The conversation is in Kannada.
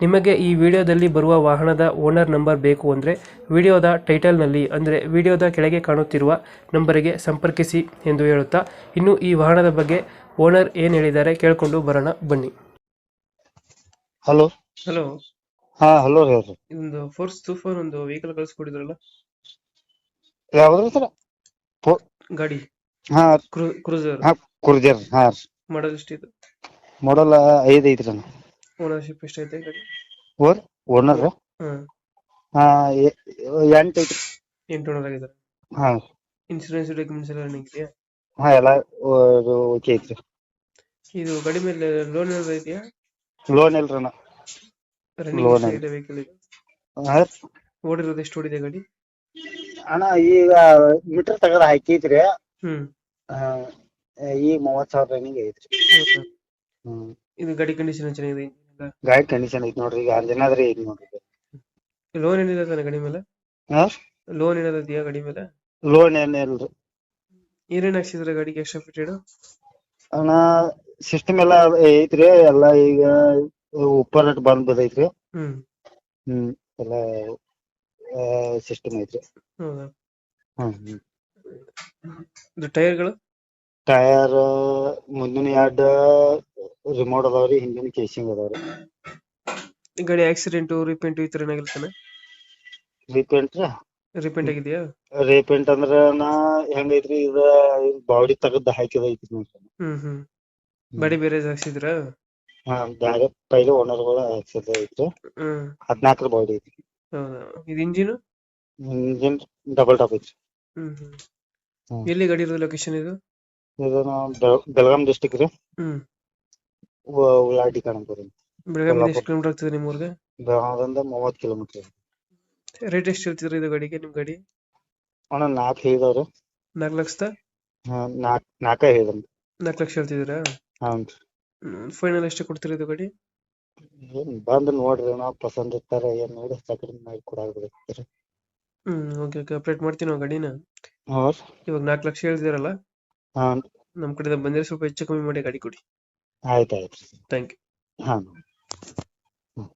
ನಿಮಗೆ ಈ ವಿಡಿಯೋದಲ್ಲಿ ಬರುವ ವಾಹನದ ಓನರ್ ನಂಬರ್ ಬೇಕು ಅಂದರೆ ವಿಡಿಯೋದ ಟೈಟಲ್ನಲ್ಲಿ ಅಂದರೆ ವಿಡಿಯೋದ ಕೆಳಗೆ ಕಾಣುತ್ತಿರುವ ನಂಬರಿಗೆ ಸಂಪರ್ಕಿಸಿ ಎಂದು ಹೇಳುತ್ತಾ ಇನ್ನು ಈ ವಾಹನದ ಬಗ್ಗೆ ಓನರ್ ಏನು ಹೇಳಿದ್ದಾರೆ ಕೇಳಿಕೊಂಡು ಬರೋಣ ಬನ್ನಿ. ಹಲೋ. ಹಲೋ. ಹಾ ಹಲೋ ಹೇಳ್ರಿ. ಇದೊಂದು ಫೋರ್ಸ್ ತೂಫಾನ್ ಒಂದು ವೆಹಿಕಲ್ ಕಳಿಸ್ಕೊಡಿದ್ರಲ್ಲ? ಯಾವ್ದ್ರಿ ಸರ್? ಗಾಡಿ. ಹಾ. ಕ್ರೂಸರ್ ಹಾ ಕುರ್ಜರ್ ಹಾ. ಮಾಡಲ್ ಎಷ್ಟಿದೆ? ಮಾಡಲ್ ಐದು ಐತ್ರಿ ಅಣ್ಣ ಓನರ್ಶಿಪ್ ಎಷ್ಟೈತೆ ಗಾಡಿ? Or owner? ಹ್ಮ್. ಹಾ ಎಂಟ್ ಐತ್ರಿ ಎಂಟು ಓನರ್ ಆಗಿದ್ದಾರೆ. ಹಾ. ಇನ್ಶೂರೆನ್ಸ್ ಡಾಕ್ಯುಮೆಂಟ್ಸ್ ಎಲ್ಲ ರನ್ನಿಂಗ್ ಇದೆಯಾ? ಹಾ ಎಲ್ಲಾ ಓಕೆ ಐತ್ರಿ ಇದು ಗಾಡಿ ಮೇಲೆ ಲೋನ್ ಏನಾದ್ರು ಇದೆಯಾ? ಲೋನ್ ಇಲ್ರಿ Loan ಇದೆ? ವೆಹಿಕಲ್ ಓಡಿರೋದು ಎಷ್ಟು ಓಡಿದೆ ಗಾಡಿ? ಅಣ್ಣ ಈಗ ಮೀಟರ್ ತಗದ ಹಾಕಿದ್ರಿ ಹ್ಮ್. ಈಗ ಮೂವತ್ ಸಾವಿರ ರನ್ನಿಂಗ್ ಐತ್ರಿ. ಇದು ಗಾಡಿ ಕಂಡೀಷನ್ ಚೆನ್ನಾಗಿದೆ? ಗಾಡಿ ಕಂಡೀಷನ್ ಐತಿ ನೋಡ್ರಿ ಈಗ ಆರ್ ಜನ ಆದ್ರೆ ಐತಿ ನೋಡ್ರಿ. ಲೋನ್ ಏನಿದೆ ತಾನೆ ಗಾಡಿ ಮೇಲೆ? ಹಾ ಲೋನ್ ಏನಾದ್ರು ಇದೆಯಾ ಗಾಡಿ ಮೇಲೆ? ಲೋನ್ ಏನ್ ಇಲ್ರಿ. ಏನೇನ್ ಹಾಕ್ಸಿದ್ರೆ ಗಾಡಿಗೆ ಎಕ್ಸ್ಟ್ರಾ ಫಿಟೆಡ್ ಅಣ್ಣ ಸಿಸ್ಟಮ್ ಎಲ್ಲಾ ಐತ್ರಿ ಎಲ್ಲ ಈಗ ಉಪ್ಪರ್ ಬಂದ್ ಬದೈತ್ರಿ. ಹ್ಮ್. ಹ್ಮ್ ಎಲ್ಲ ಸಿಸ್ಟಮ್ ಐತ್ರಿ. ಹೌದಾ? ಹ್ಮ್ ಹ್ಮ್. ಇದು ಟೈರ್ಗಳು? ಟೈರ್ ಮುಂದಿನ ಎರಡ್ ರಿಮೋಟ್ ಅದಾವ್ರಿ ಹಿಂದಿನ ಕೇಸಿಂಗ್ ಅದಾವ್ರಿ. ಗಾಡಿ ಆಕ್ಸಿಡೆಂಟ್ ರಿಪೇಂಟ್ ಈ ತರ ಏನಾಗಿರ್ತಾನೆ ರೀಪೇಂಟ್ ರಿಪೇಂಟ್ ಆಗಿದೆಯಾ? ರೀಪೇಂಟ್ ಅಂದ್ರ ನಾ ಹೆಂಗೈತ್ರಿ ಇದ ಬಾಡಿ ತಗದ್ ಹಾಕಿದ ಐತಿ ಹ್ಮ್ ಹ್ಮ್. ಬಾಡಿ ಬೇರೆ ಹಾಕ್ಸಿದ್ರ? ಹಾ ಬ್ಯಾರೆ ಪೈಲೆ ಓನರ್ಗಳ ಹಾಕ್ಸಿದ ಐತ್ರಿ. ಹ್ಮ್. ಹದ್ನಾಲ್ಕರ ಬಾಡಿ ಐತಿ. ಹೌದಾ ಇದು ಇಂಜಿನ್? ಇಂಜಿನ್ ಡಬಲ್ ಟಾಪ್ ಐತ್ರಿ. ಹ್ಮ್ ಹ್ಮ್. ಹ್ಮ್. ಎಲ್ಲಿ ಗಾಡಿ ಇರೋದು ಲೊಕೇಶನ್ ಇದು? ಇದು ನಾ ಬೆಳ್- ಬೆಳಗಾಂ ಡಿಸ್ಟಿಕ್ ರೀ. ಹ್ಮ್. ಉಳ್ಳಾಟಿ ಕಾಣಂಪುರಿ ಬೆಳಗಾವಿ ಎಷ್ಟು. ಕಿಲೋಮೀಟರ್ ಆಗ್ತದೆ ನಿಮ್ಮ ಊರಿಗೆ ಬೆಳಗಾವಿಂದ ಮೂವತ್ ಕಿಲೋಮೀಟರ್ ರೇಟ್ ಎಷ್ಟು ಹೇಳ್ತಿದ್ರಿ ಇದು ಗಾಡಿಗೆ ನಿಮ್ ಗಾಡಿ? ಅಣ್ಣ ನಾಲ್ಕು ಹೇಳಿದವ್ರು. ನಾಲ್ಕು ಲಕ್ಷದ? ನಾಲ್ಕ್ ನಾಲ್ಕ ಹೇಳಿದ್ರಿ. ನಾಲ್ಕು ಲಕ್ಷ ಹೇಳ್ತಿದ್ದೀರಾ? ಹಾಂ ಫೈನಲ್ ಎಷ್ಟು ಕೊಡ್ತೀರಿ ಇದು ಗಾಡಿ? ಏನ್ ಬಂದ್ ನೋಡ್ರಿ ನಾವು ಪಸಂದ್ ಇರ್ತಾರ ಏನ್ ನೋಡಿ ಕಡಿಮೆ ಮಾಡಿ ಕೊಡಾಗ್ಬಿಡ್ತೀರಿ ಹ್ಮ್ ಓಕೆ ಓಕೆ ಅಪ್ಡೇಟ್ ಮಾಡ್ತೀನಿ ನಾವು ಗಾಡಿನ. ಇವಾಗ ನಾಲ್ಕು ಲಕ್ಷ ಹೇಳ್ತಿದಾರಲ್ಲ ಹಾಂ. ನಮ್ಮ ಕಡೆಯಿಂದ ಬಂದರೆ ಸ್ವಲ್ಪ ಹೆಚ್ಚು ಕಮ್ಮಿ ಮಾಡಿ ಗಾಡಿ ಕೊಡಿ. ಆಯ್ತ್ ಆಯ್ತ್ರಿ ಥ್ಯಾಂಕ್ ಯು ಹಾಂ